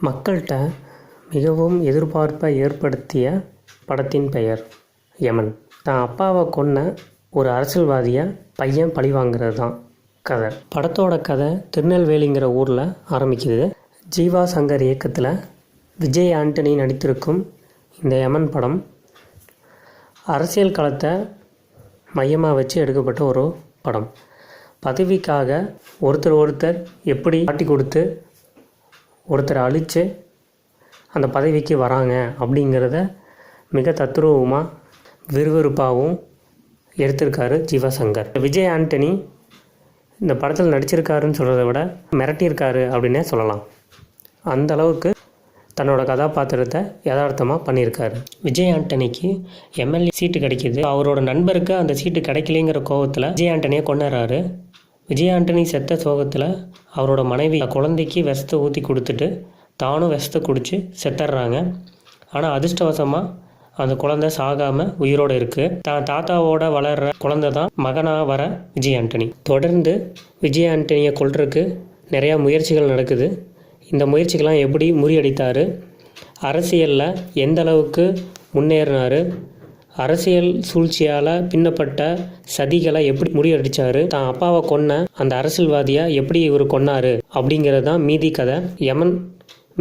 மக்கள்கிட்ட மிகவும் எதிர்பார்ப்பை ஏற்படுத்திய படத்தின் பெயர் யமன். தான் அப்பாவை கொன்ன ஒரு அரசியல்வாதியை பையன் பழி வாங்குறது தான் கதை. படத்தோட கதை திருநெல்வேலிங்கிற ஊரில் ஆரம்பிக்குது. ஜீவா சங்கர் இயக்கத்தில் விஜய் ஆண்டனி நடித்திருக்கும் இந்த யமன் படம் அரசியல் களத்தை மையமாக வச்சு எடுக்கப்பட்ட ஒரு படம். பதவிக்காக ஒருத்தர் ஒருத்தர் எப்படி காட்டி கொடுத்து ஒருத்தரை அழித்து அந்த பதவிக்கு வராங்க அப்படிங்கிறத மிக தத்ரூபமாக விறுவிறுப்பாகவும் எடுத்திருக்காரு ஜீவசங்கர். விஜய் ஆண்டனி இந்த படத்தில் நடிச்சிருக்காருன்னு சொல்கிறத விட மிரட்டியிருக்காரு அப்படின்னே சொல்லலாம். அந்த அளவுக்கு தன்னோட கதாபாத்திரத்தை யதார்த்தமாக பண்ணியிருக்காரு. விஜய் ஆண்டனிக்கு எம்எல்ஏ சீட்டு கிடைக்கிது. அவரோட நண்பருக்கு அந்த சீட்டு கிடைக்கலைங்கிற கோவத்தில் விஜய் ஆண்டனியை கொண்டுறாரு விஜய் ஆண்டனி செத்த சோகத்தில் அவரோட மனைவி குழந்தைக்கு விஷத்தை ஊற்றி கொடுத்துட்டு தானும் விஷத்தை குடித்து செத்துடுறாங்க ஆனால் அதிர்ஷ்டவசமாக அந்த குழந்தை சாகாமல் உயிரோடு இருக்குது தான் தாத்தாவோட வளர்கிற குழந்தை தான் மகனாக வர விஜய் ஆண்டனி. தொடர்ந்து விஜய் ஆண்டனியை கொள்றதுக்கு நிறையா முயற்சிகள் நடக்குது. இந்த முயற்சிகள்லாம் எப்படி முறியடித்தார்? அரசியலில் எந்த அளவுக்கு முன்னேறினார்? அரசியல் சூழ்ச்சியால் பின்னப்பட்ட சதிகளை எப்படி முறியடிச்சாரு? தான் அப்பாவை கொன்ன அந்த அரசியல்வாதியை எப்படி இவர் கொன்னாரு? அப்படிங்கிறது தான் மீதி கதை. யமன்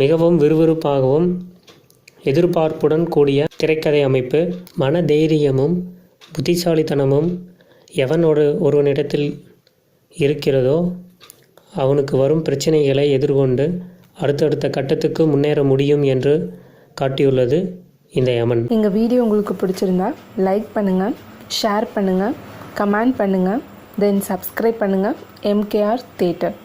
மிகவும் விறுவிறுப்பாகவும் எதிர்பார்ப்புடன் கூடிய திரைக்கதை அமைப்பு. மன தைரியமும் புத்திசாலித்தனமும் எவனோட ஒருவனிடத்தில் இருக்கிறதோ அவனுக்கு வரும் பிரச்சனைகளை எதிர்கொண்டு அடுத்தடுத்த கட்டத்துக்கு முன்னேற முடியும் என்று காட்டியுள்ளது. இந்த யமன் எங்கள் வீடியோ உங்களுக்கு பிடிச்சிருந்தா லைக் பண்ணுங்கள் ஷேர் பண்ணுங்கள் கமெண்ட் பண்ணுங்கள் தென் சப்ஸ்கிரைப் பண்ணுங்கள் எம்கேஆர் தேட்டர்